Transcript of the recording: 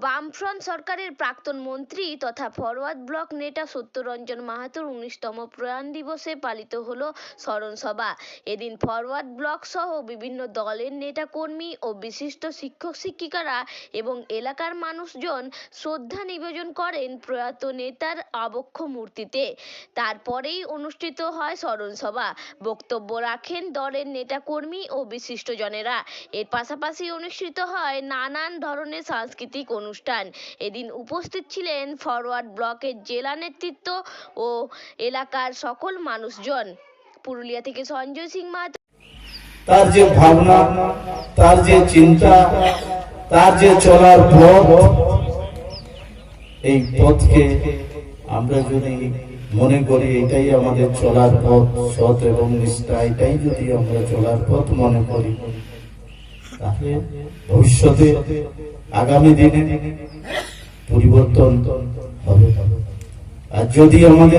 বামফ্রন্ট সরকারের প্রাক্তন মন্ত্রী তথা ফরওয়ার্ড ব্লক নেতা সত্যরঞ্জন মাহাতোর উনিশতম প্রয়াণ দিবসে পালিত হল স্মরণ সভা। এদিন ফরওয়ার্ড ব্লক সহ বিভিন্ন দলের নেতা কর্মী ও বিশিষ্ট শিক্ষক শিক্ষিকারা এবং এলাকার মানুষজন শ্রদ্ধা নিবেদন করেন প্রয়াত নেতার আবক্ষ মূর্তিতে। তারপরেই অনুষ্ঠিত হয় স্মরণ সভা। বক্তব্য রাখেন দলের নেতাকর্মী ও বিশিষ্টজনেরা। এর পাশাপাশি অনুষ্ঠিত হয় নানান ধরনের সাংস্কৃতিক অনুষ্ঠান। এদিন উপস্থিত ছিলেন ফরওয়ার্ড ব্লকের জেলা নেতৃত্ব ও এলাকার সকল মানুষজন। পুরুলিয়া থেকে সঞ্জয় সিং মাহাতো তার যে ভাবনা, তার যে চিন্তা, তার যে চলার পথ, এই পথকে আমরা যদি মনে করি এটাই আমাদের চলার পথ, সৎ এবং নিষ্ঠা, এটাই যদি আমরা চলার পথ মনে করি, তাহলে ভবিষ্যতে আগামী দিনে পরিবর্তন হবে। আর যদি আমাদের